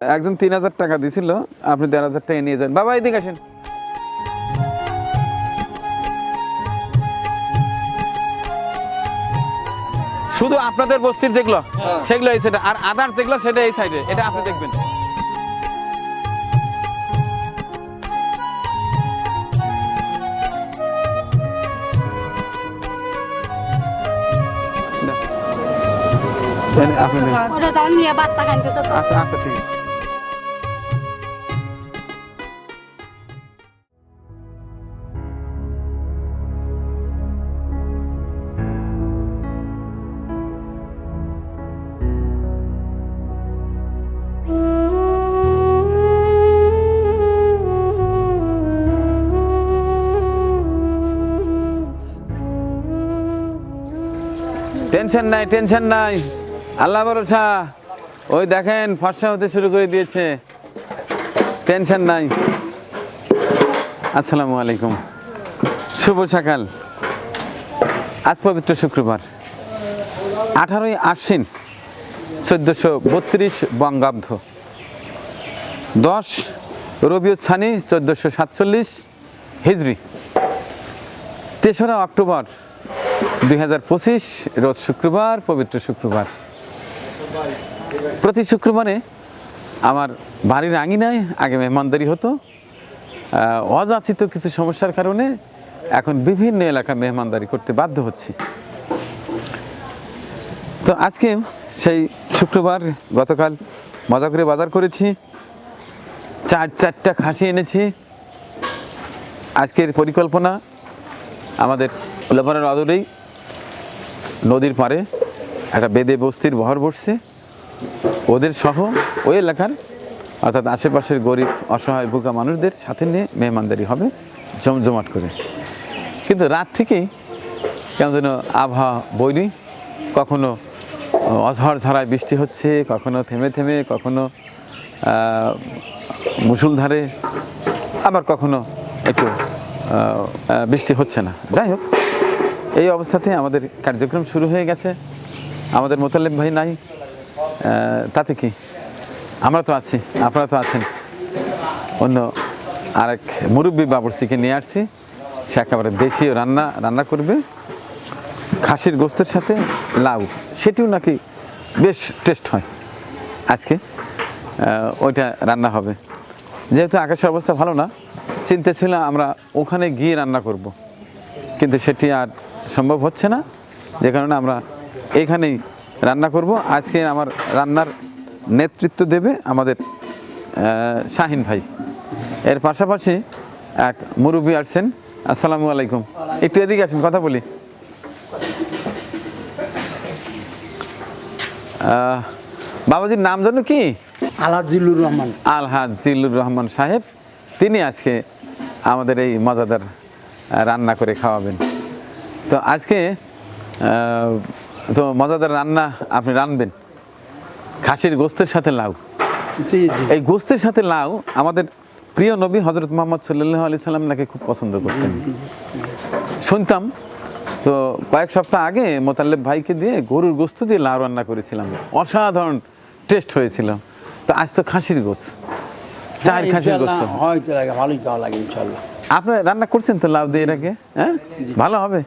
একজন তিন হাজার টাকা দিছিল আপনি দেড় হাজার টাকা নিয়ে যান। বাবা এদিকে আসেন। শুধু আপনাদের বস্তির যেগুলো সেগুলো এই সাইডে আর আদার যেগুলো সেটা এই সাইডে এটা আপনি দেখবেন। আপনি দেন। ওটা নিয়ে বাচ্চা কানতেছে তো আচ্ছা আচ্ছা ঠিক আছে। টেনশন নাই টেনশন নাই। আল্লাহ ভরসা। ওই দেখেন, ফর্সা হতে শুরু করে দিয়েছে। টেনশন নাই। আসসালামু আলাইকুম। শুভ সকাল। আজ পবিত্র শুক্রবার। আঠারোই আশ্বিন, চোদ্দোশো বত্রিশ বঙ্গাব্দ। দশ রবিউচ্ছানি চোদ্দোশো সাতচল্লিশ হিজড়ি তেসরা অক্টোবর দুই হাজার পঁচিশ, রোজ শুক্রবার, পবিত্র শুক্রবার। প্রতি শুক্রবারে আমার বাড়ির আঙিনায় আগে মেহমানদারি হতো। অযাচিত কিছু সমস্যার কারণে এখন বিভিন্ন এলাকা মেহমানদারি করতে বাধ্য হচ্ছি। তো আজকে সেই শুক্রবার গতকাল মজা করে বাজার করেছি। চার চারটা খাসি এনেছি। আজকের পরিকল্পনা আমাদের উল্লাপাড়ার অদূরেই নদীর পাড়ে একটা বেদে বস্তির বহর বসছে। ওদের সহ ওই এলাকার অর্থাৎ আশেপাশের গরিব অসহায় ভুকা মানুষদের সাথে নিয়ে মেহমানদারি হবে জমজমাট করে। কিন্তু রাত থেকেই কেমন যেন আবহাওয়া বইনি। কখনো অঝড় ঝড়ায় বৃষ্টি হচ্ছে কখনো থেমে থেমে কখনো আহ, মুষলধারে আবার কখনো একটু বৃষ্টি হচ্ছে না। যাই হোক এই অবস্থাতে আমাদের কার্যক্রম শুরু হয়ে গেছে। আমাদের মোতালেব ভাই নাই। তাতে কি? আমরা তো আছি, আপনারা তো আছেন। অন্য আরেক মুরব্বী বাবরসিকে নিয়ে আসছি। সে একেবারে দেশীয় রান্না রান্না করবে। খাসির গোস্তের সাথে লাউ, সেটিও নাকি বেশ টেস্ট হয়। আজকে ওইটা রান্না হবে। যেহেতু আকাশের অবস্থা ভালো না, চিন্তা ছিল আমরা ওখানে গিয়ে রান্না করব। কিন্তু সেটি আর সম্ভব হচ্ছে না যে কারণে আমরা এখানেই রান্না করব। আজকে আমার রান্নার নেতৃত্ব দেবে আমাদের শাহিন ভাই। এর পাশাপাশি এক মুরব্বী আসছেন। আসসালামু আলাইকুম। একটু এদিকে আসেন কথা বলি। বাবাজির নাম জানো কি? আলাজিলুর রহমান। আলহাজ জিল্লুর রহমান সাহেব। তিনি আজকে আমাদের এই মজাদার রান্না করে খাওয়াবেন। তো আজকে তো মজাদার রান্না আপনি রানবেন। খাসির গোস্তের সাথে লাউ। এই গোস্তের সাথে লাউ আমাদের প্রিয় নবী হজরত মোহাম্মদ সাল্লাহ আলি সাল্লাম নাকি খুব পছন্দ করতেন। শুনতাম তো কয়েক সপ্তাহ আগে মোতাল্লেব ভাইকে দিয়ে গরুর গোস্ত দিয়ে লাউ রান্না করেছিলাম। অসাধারণ টেস্ট হয়েছিল। তো আজ তো খাসির গোস্ত। চার খাসির গোস্ত। ভালোই খাওয়া লাগে ইনশাল্লাহ আপনি রান্না করছেন তো লাউ দিয়ে এর আগে? হ্যাঁ? ভালো হবে?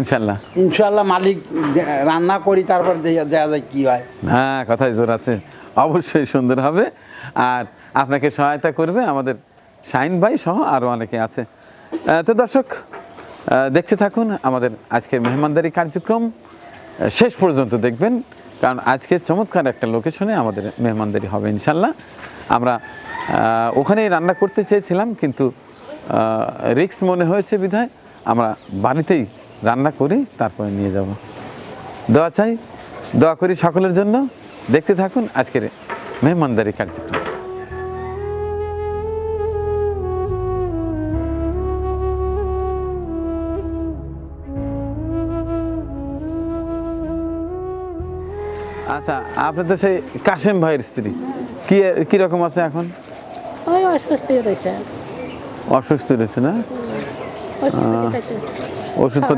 ইনশাল্লাহ ইনশাল্লাহ মালিক রান্না করি তারপর দেখা যায় কি হয়। হ্যাঁ কথায় জোর আছে। অবশ্যই সুন্দর হবে। আর আপনাকে সহায়তা করবে আমাদের শাইন ভাই সহ আরও অনেকে আছে। তো দর্শক দেখতে থাকুন আমাদের আজকের মেহমানদারি কার্যক্রম। শেষ পর্যন্ত দেখবেন কারণ আজকে চমৎকার একটা লোকেশনে আমাদের মেহমানদারি হবে ইনশাল্লাহ আমরা ওখানেই রান্না করতে চেয়েছিলাম কিন্তু রিক্স মনে হয়েছে বিধায় আমরা বাড়িতেই রান্না করি তারপরে নিয়ে যাব। দোয়া চাই দোয়া করি সকলের জন্য। দেখতে থাকুন আজকের মেহমানদারি কার্যক্রম। আচ্ছা আপনি তো সেই কাশেম ভাইয়ের স্ত্রী। কি কি রকম আছে এখন? ওই অসুস্থ রয়েছে। অসুস্থ রয়েছে না?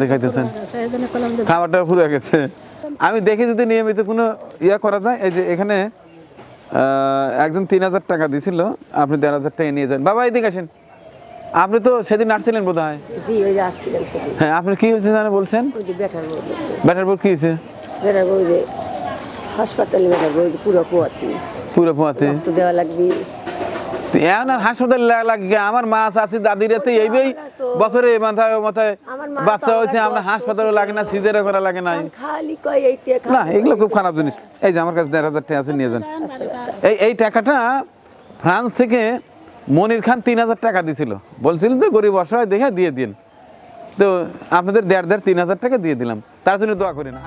দেখাইতেছে। খাইতেছেন খাবারটা পুরো গেছে। আমি দেখি যদি নিয়মিত কোনো ইয়া করা যায় এই যে এখানে একজন তিন হাজার টাকা দিছিল আপনি দেড় হাজার টাকা নিয়ে যান। বাবা এদিকে আসেন। আপনি তো সেদিন আসছিলেন বোধ হয় হ্যাঁ আপনি কি হয়েছে জানে বলছেন? ব্যাটার বোর্ড কি হয়েছে? হাসপাতালে পুরো কুয়াতি পুরো পোয়াতে। দেওয়া লাগবে। এখন আর হাসপাতাল লাগে আমার মা এইবেই বছরে মাথায় মাথায় বাচ্চা হয়েছে আমরা হাসপাতালে লাগে না সিজারে করা লাগে না এগুলো খুব খারাপ জিনিস। এই যে আমার কাছে দেড় হাজার টাকা আছে নিয়ে যান। এই এই টাকাটা ফ্রান্স থেকে মনির খান তিন হাজার টাকা দিছিল। বলছিল তো গরিব অসহায় দেখে দিয়ে দিন। তো আপনাদের দেড় দেড় তিন হাজার টাকা দিয়ে দিলাম। তার জন্য দোয়া করি না।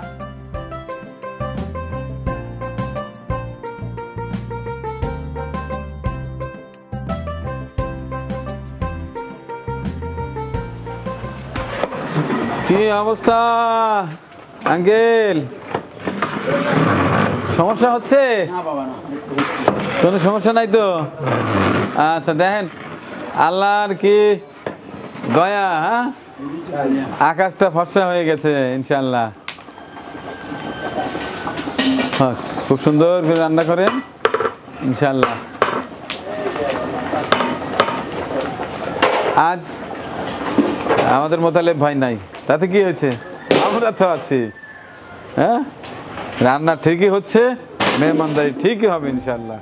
কি অবস্থা? আঙ্কেল। সমস্যা হচ্ছে? কোনো সমস্যা নাই তো? আচ্ছা দেখেন আল্লাহর কি দয়া হ্যাঁ? আকাশটা ফর্সা হয়ে গেছে ইনশাল্লাহ খুব সুন্দর করে রান্না করেন ইনশাল্লাহ আজ আমাদের মোতালেব ভাই নাই। তাতে কি হয়েছে? আমরা তো আছি। হ্যাঁ? রান্না ঠিকই হচ্ছে মেহমানদারি ঠিকই হবে ইনশাল্লাহ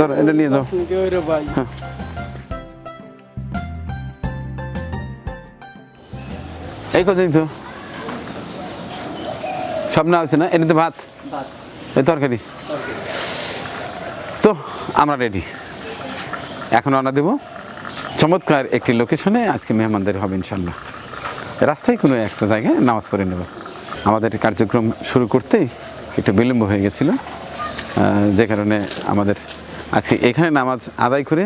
ধরো এটা নিয়ে যাও। হ্যাঁ। এই কদিন তো। সব না আছে না? এটা তো ভাত। এই তরকারি? তো আমরা রেডি এখন রওনা দেব। চমৎকার একটি লোকেশনে আজকে মেহমানদারি হবে ইনশাল্লাহ রাস্তায় কোনো একটা জায়গায় নামাজ পড়ে নেব। আমাদের কার্যক্রম শুরু করতেই একটু বিলম্ব হয়ে গেছিল। যে কারণে আমাদের আজকে এখানে নামাজ আদায় করে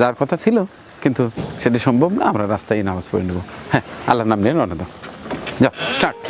যার কথা ছিল, কিন্তু সেটি সম্ভব না। আমরা রাস্তায় নামাজ পড়ে নেব। হ্যাঁ আল্লাহর নাম নিয়ে রওনা দাও। যাও স্টার্ট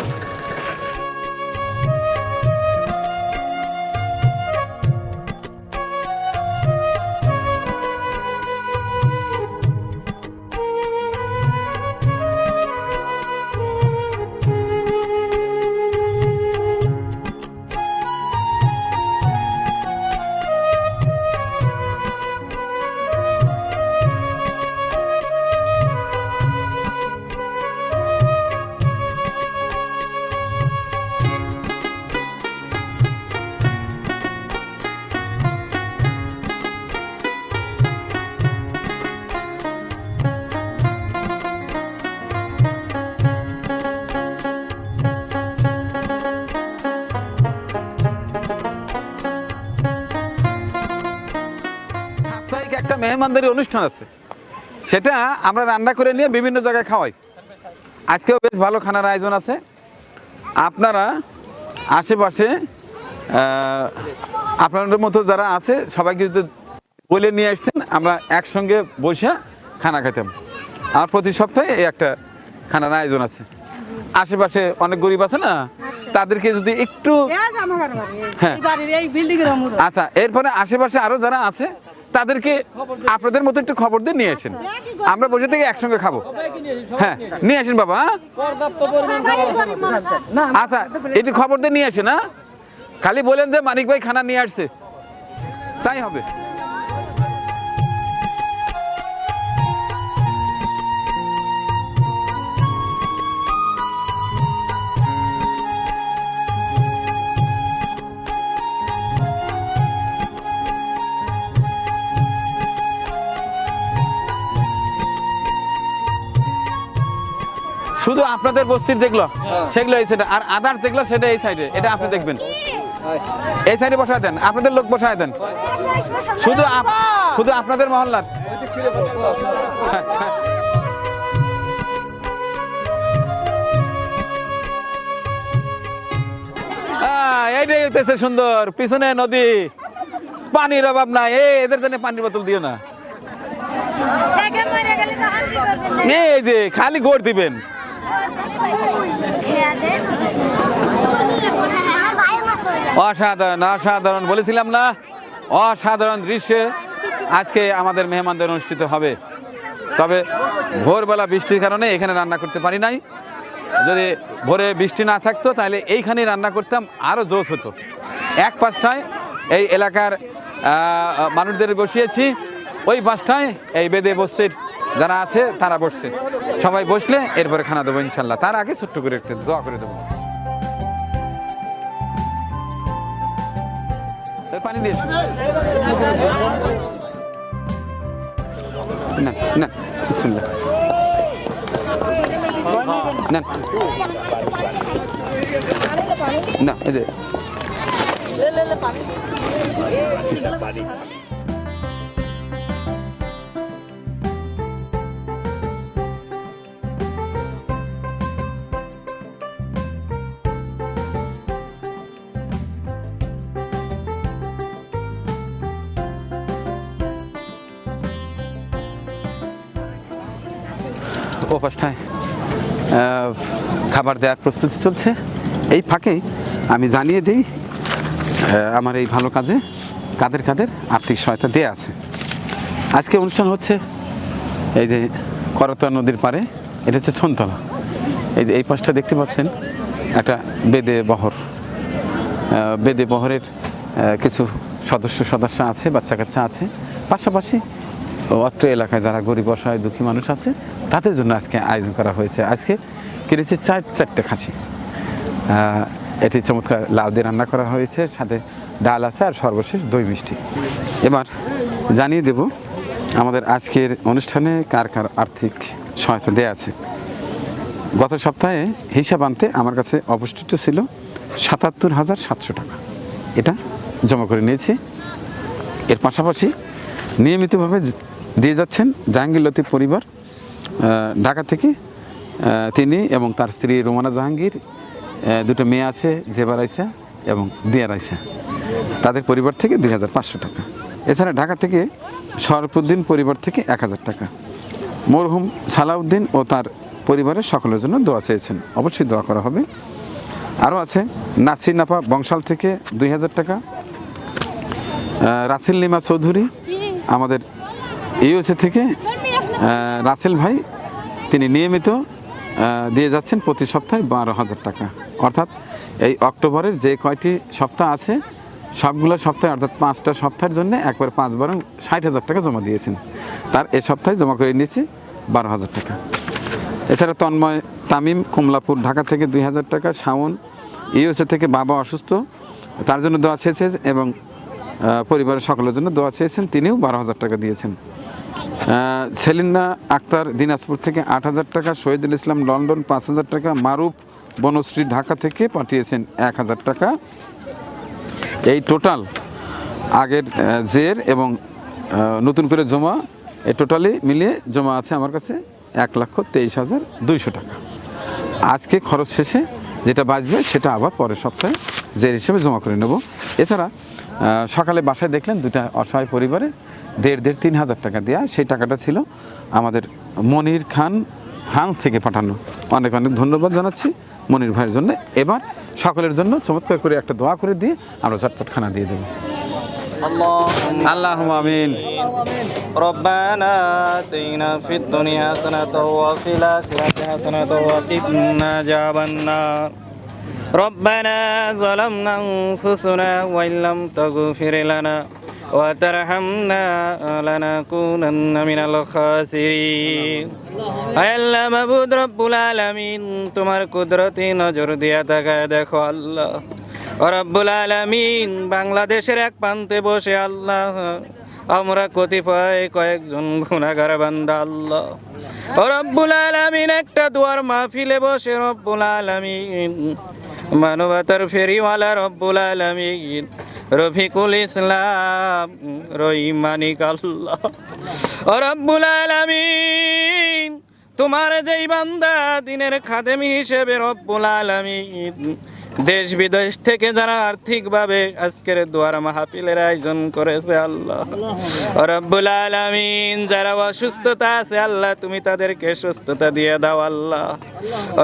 একটা অনুষ্ঠান আছে। সেটা আমরা রান্না করে নিয়ে বিভিন্ন জায়গায় খাওয়াই। আজকেও বেশ ভালো খানার আয়োজন আছে। আপনারা আশেপাশে আপনাদের মতো যারা আছে সবাইকে যদি বলে নিয়ে আসতেন আমরা একসঙ্গে বসে খানা খেতাম আর প্রতি সপ্তাহে এই একটা খানার আয়োজন আছে। আশেপাশে অনেক গরিব আছে না? তাদেরকে যদি একটু হ্যাঁ। আচ্ছা এরপরে আশেপাশে আরও যারা আছে তাদেরকে আপনাদের মতো একটু খবর দিয়ে নিয়ে আসেন। আমরা বসে থেকে একসঙ্গে খাব। হ্যাঁ নিয়ে আসেন বাবা হ্যাঁ? আচ্ছা একটু খবর দিয়ে নিয়ে আসেন হ্যাঁ। খালি বলেন যে মানিক ভাই খানা নিয়ে আসছে। তাই হবে। শুধু আপনাদের বস্তির যেগুলো সেগুলো এই সাইডে আর আদার যেগুলো সেটা এই সাইডে এটা আপনি দেখবেন। এই সাইডে বসায় দেন। আপনাদের লোক বসায় দেন। শুধু শুধু আপনাদের মহল্লার। আহ, এইটাই হইতেছে সুন্দর। পিছনে নদী। পানির অভাব নাই। এই এদের জন্য পানির বোতল দিও না। এই যে খালি গোট দিবেন। অসাধারণ অসাধারণ বলেছিলাম না? অসাধারণ দৃশ্যে আজকে আমাদের মেহমানদের অনুষ্ঠিত হবে। তবে ভোরবেলা বৃষ্টির কারণে এখানে রান্না করতে পারি নাই। যদি ভোরে বৃষ্টি না থাকতো, তাহলে এইখানেই রান্না করতাম আরও জোশ হতো। এক পাশটায় এই এলাকার মানুষদের বসিয়েছি, ওই পাশটায় এই বেদে বস্তির যারা আছে, তারা বসছে। সবাই বসলে এরপরে খানা দেবো ইনশাল্লাহ। তার আগে ছোট্ট করে একটু দোয়া করে দেবো। পানি। না না, বিসমিল্লাহ। না। না, এই যে। ও খাবার দেওয়ার প্রস্তুতি চলছে। এই ফাঁকে আমি জানিয়ে দিই আমার এই ভালো কাজে কাদের কাদের আর্থিক সহায়তা দেয়া আছে। আজকে অনুষ্ঠান হচ্ছে এই যে করতোয়া নদীর পাড়ে, এটা হচ্ছে ছনতলা। এই যে এই পাশটা দেখতে পাচ্ছেন, একটা বেদে বহর। বেদে বহরের কিছু সদস্য সদস্য আছে বাচ্চা কাচ্চা আছে। পাশাপাশি অত্র এলাকায় যারা গরিব, অসহায়, দুঃখী মানুষ আছে, তাদের জন্য আজকে আয়োজন করা হয়েছে। আজকে কিনেছে চার, চারটে খাসি। এটি চমৎকার লাউ দিয়ে রান্না করা হয়েছে, সাথে ডাল আছে আর সর্বশেষ দই মিষ্টি। এবার জানিয়ে দেব আমাদের আজকের অনুষ্ঠানে কার কার আর্থিক সহায়তা দেওয়া আছে। গত সপ্তাহে হিসাব আনতে আমার কাছে অবশিষ্ট ছিল সাতাত্তর হাজার সাতশো টাকা। এটা জমা করে নিয়েছি। এর পাশাপাশি নিয়মিতভাবে দিয়ে যাচ্ছেন জাহাঙ্গীর লতিফ পরিবার ঢাকা থেকে তিনি এবং তার স্ত্রী রোমানা জাহাঙ্গীর দুটো মেয়ে আছে, জেবা রাইসা এবং দিয়া রাইসা। তাদের পরিবার থেকে দুই হাজার পাঁচশো টাকা। এছাড়া ঢাকা থেকে শরফুদ্দিন পরিবার থেকে এক হাজার টাকা। মরহুম সালাউদ্দিন ও তার পরিবারের সকলের জন্য দোয়া চেয়েছেন। অবশ্যই দোয়া করা হবে। আরও আছে, নাসির নাপা বংশাল থেকে দুই হাজার টাকা। রাসেল লিমা চৌধুরী, আমাদের ইউএসএ থেকে রাসেল ভাই, তিনি নিয়মিত দিয়ে যাচ্ছেন প্রতি সপ্তাহে বারো হাজার টাকা। অর্থাৎ এই অক্টোবরের যে কয়টি সপ্তাহ আছে, সবগুলো সপ্তাহে, অর্থাৎ পাঁচটা সপ্তাহের জন্য একবার পাঁচ বারং ষাট হাজার টাকা জমা দিয়েছেন। তার এ সপ্তাহে জমা করে নিয়েছি বারো হাজার টাকা। এছাড়া তন্ময় তামিম, কমলাপুর, ঢাকা থেকে দুই হাজার টাকা, শাওন ইউএসএ থেকে বাবা অসুস্থ, তার জন্য দোয়া চেয়েছে এবং পরিবারের সকলের জন্য দোয়া চেয়েছেন, তিনিও বারো হাজার টাকা দিয়েছেন। সেলিনা আক্তার দিনাজপুর থেকে আট হাজার টাকা, শহীদুল ইসলাম লন্ডন পাঁচ হাজার টাকা, মারুফ বনশ্রী ঢাকা থেকে পাঠিয়েছেন এক হাজার টাকা। এই টোটাল আগের জের এবং নতুন করে জমা, এই টোটালি মিলিয়ে জমা আছে আমার কাছে এক লক্ষ তেইশ হাজার দুইশো টাকা। আজকে খরচ শেষে যেটা বাঁচবে সেটা আবার পরের সপ্তাহে জের হিসেবে জমা করে নেব। এছাড়া সকালে বাসায় দেখলেন দুটা অসহায় পরিবারে দেড় দেড় তিন হাজার টাকা দেওয়া সেই টাকাটা ছিল আমাদের মনির খান ফ্রান্স থেকে পাঠানো অনেক অনেক ধন্যবাদ জানাচ্ছি মনির ভাইয়ের জন্য এবার সকলের জন্য চমৎকার করে একটা দোয়া করে দিয়ে আমরা ঝটপট খানা দিয়ে দেবো اللهم আল্লাহ আমিন ربنا آتنا في الدنيا حسنة وفي الآخرة حسنة وقنا عذاب النار ربنا ظلمنا أنفسنا وإن لم تغفر لنا وترحمنا لنكونن من الخاسرين আয় আল্লাহ মাবুদ রব্বুল আলামিন তোমার কুদরতি নজর দিয়া তাকায় দেখো আল্লাহ ও রব্বুল আলামিন বাংলাদেশের এক প্রান্তে বসে আল্লাহ আমরা কতিপয় কয়েকজন গুণাগার বান্দা আল্লাহ ও রব্বুল আলামিন একটা দুয়ার মাহফিলে বসে রব্বুল আলামিন মানবতার ফেরিওয়ালা রব্বুল আলামিন রফিকুল ইসলাম রহিমানিক আল্লাহ রব্বুল আলামিন তোমার যেই বান্দা দিনের খাদেমি হিসেবে রব্বুল আলামিন দেশ বিদেশ থেকে যারা আর্থিকভাবে আজকের দোয়ার মাহফিলের আয়োজন করেছে, আল্লাহ। রব্বুল যারা অসুস্থতা আছে, আল্লাহ, তুমি তাদেরকে সুস্থতা দিয়ে দাও, আল্লাহ।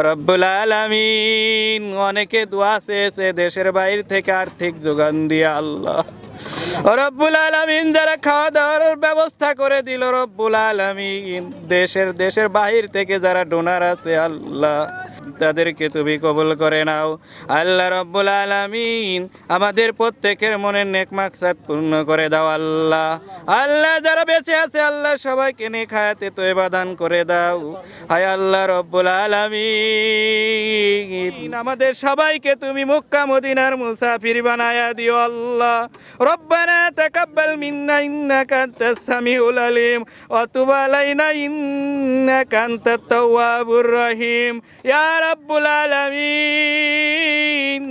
রব্বুল আলামিন, অনেকে দোয়া চেয়েছে দেশের বাইরে থেকে আর্থিক যোগান দিয়ে, আল্লাহ। রব্বুল আলামিন, যারা খাওয়া দাওয়ার ব্যবস্থা করে দিল, রব্বুল আলামিন, দেশের দেশের বাহির থেকে যারা ডোনার আছে, আল্লাহ। তাদেরকে তুমি কবুল করে নাও। আল্লাহ রব্বুল আলামিন আমাদের প্রত্যেকের মনের নেক মাকসাদ পূর্ণ করে দাও আল্লাহ। আল্লাহ যারা বেঁচে আছে, আল্লাহ সবাইকে নেক হায়াতে তো দান করে দাও। হায় আল্লাহ রব্বুল আলামিন। আমাদের সবাইকে তুমি মক্কা, মদিনার মুসাফির বানায়া দিও আল্লাহ। রব্বানা তাকাব্বাল মিন্না ইন্নাকা আনতাস সামিউল আলিম। ওয়া তুব আলাইনা ইন্নাকা আনতাত তাওয়াবুর রহিম। ইয়া রাব্বুল আলামিন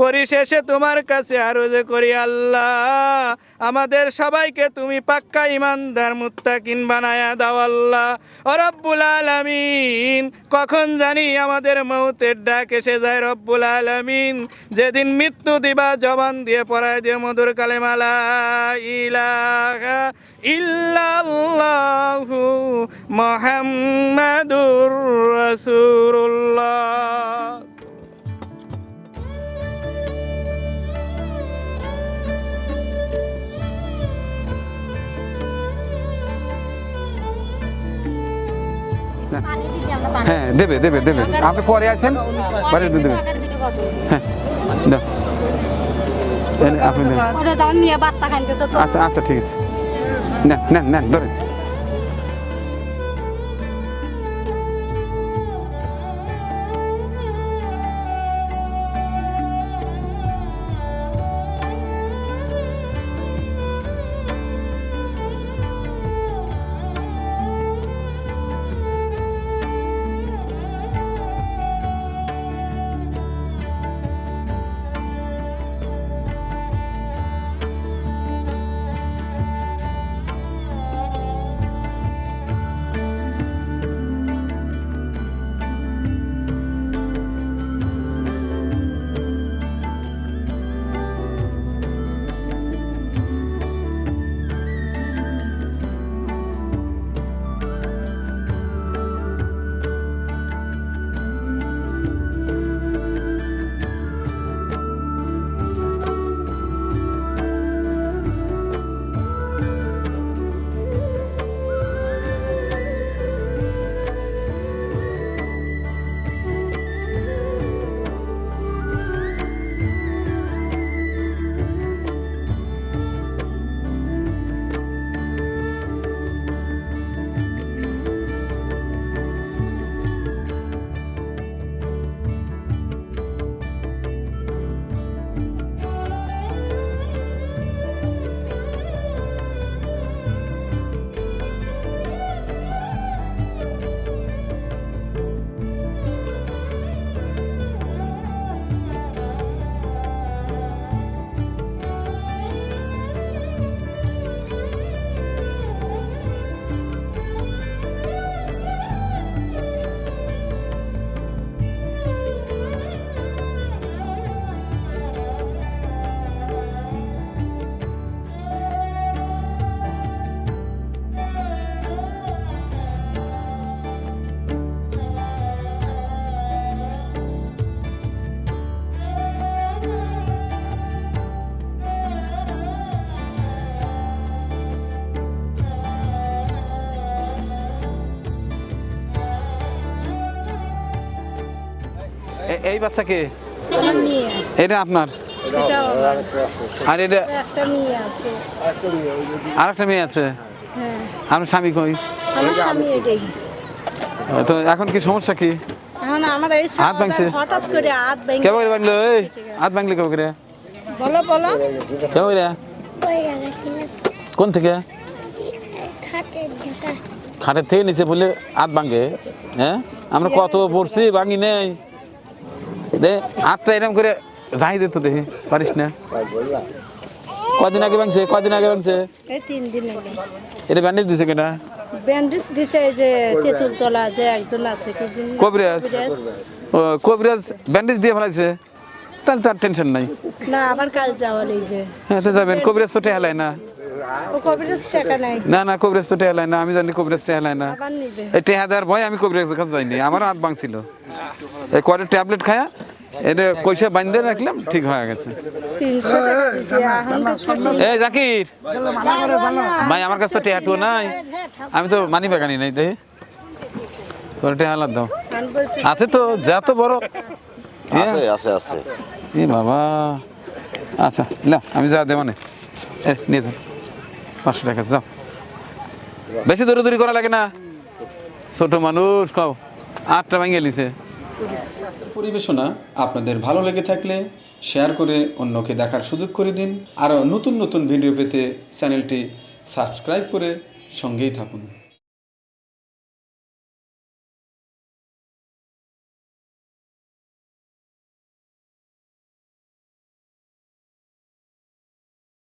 পরিশেষে তোমার কাছে আরজ করি আল্লাহ। আমাদের সবাইকে তুমি পাক্কা ইমানদার মুত্তাকিন বানায়া দাও আল্লাহ। রব্বুল আলামিন, কখন জানি আমাদের মৌতের ডাক এসে যায় রব্বুল আলামিন। যেদিন মৃত্যু দিবা, জবান দিয়ে পড়ায় দিয়ে মধুর কালেমালা ইলাহা ইল্লাল্লাহু মুহাম্মাদুর রাসূলুল্লাহ। হ্যাঁ দেবে দেবে দেবে। আপনি পরে আছেন পরে দেবে হ্যাঁ আপনি আচ্ছা আচ্ছা ঠিক আছে। নেন নেন নেন ধরেন। এই বাচ্চা কে? এটা আপনার? আর এটা একটা মেয়ে আছে। আর একটা মেয়ে আছে? হ্যাঁ। আপনার স্বামী কই? তো এখন কি সমস্যা কি? এখন আমার এই হাত ভাঙছে? হঠাৎ করে হাত ভাঙলো? এই হাত ভাঙলি কেউ করে বলো বলো। কে করে কোন? থেকে? খাটের থেকে নিচে বলে হাত ভাঙে। হ্যাঁ? আমরা কত পড়ছি ভাঙি নেই। দে এরকম করে যাই দিত দেখি পারিস না। কদিন আগে ভাঙছে কদিন আগে ভাঙছে? এটা ব্যান্ডেজ দিছে কেনা? ব্যান্ডেজ দিছে যে তেঁতুল যে একজন আছে কি কবিরাজ। ও কবিরাজ ব্যান্ডেজ দিয়ে ফেলাইছে? তাহলে তো টেনশন নাই। না আবার কাল যাওয়া লাগবে। হ্যাঁ তো যাবেন কবিরাজ তো টেহালায় না। ও কবিরাজ টাকা নাই। না না কবিরাজ তো টেহালায় না আমি জানি কবিরাজ টেহালায় না। এই টেহা দেওয়ার ভয় আমি কবিরাজের কাছে যাইনি আমারও হাত ভাঙছিল। এই করে ট্যাবলেট খায়া এটা কইসা বান্ধে রাখলাম ঠিক হয়ে গেছে। এই জাকির! ভাই আমার কাছে তো টেহাটু নাই। আমি তো মানি বাগানি নাই দেখি তোর টেহা দাও। আছে তো যা তো বড়। আছে আছে আছে। এ বাবা। আচ্ছা না আমি যা দেবো না। এ নিয়ে যাও পাঁচশো টাকা যাও। বেশি দৌড়ি করা লাগে না। ছোট মানুষ, খাও। আটটা ভাঙিয়ে লিছে পরিবেশনা, আপনাদের ভালো লেগে থাকলে শেয়ার করে অন্যকে দেখার সুযোগ করে দিন। আরও নতুন নতুন ভিডিও পেতে চ্যানেলটি সাবস্ক্রাইব করে সঙ্গেই থাকুন।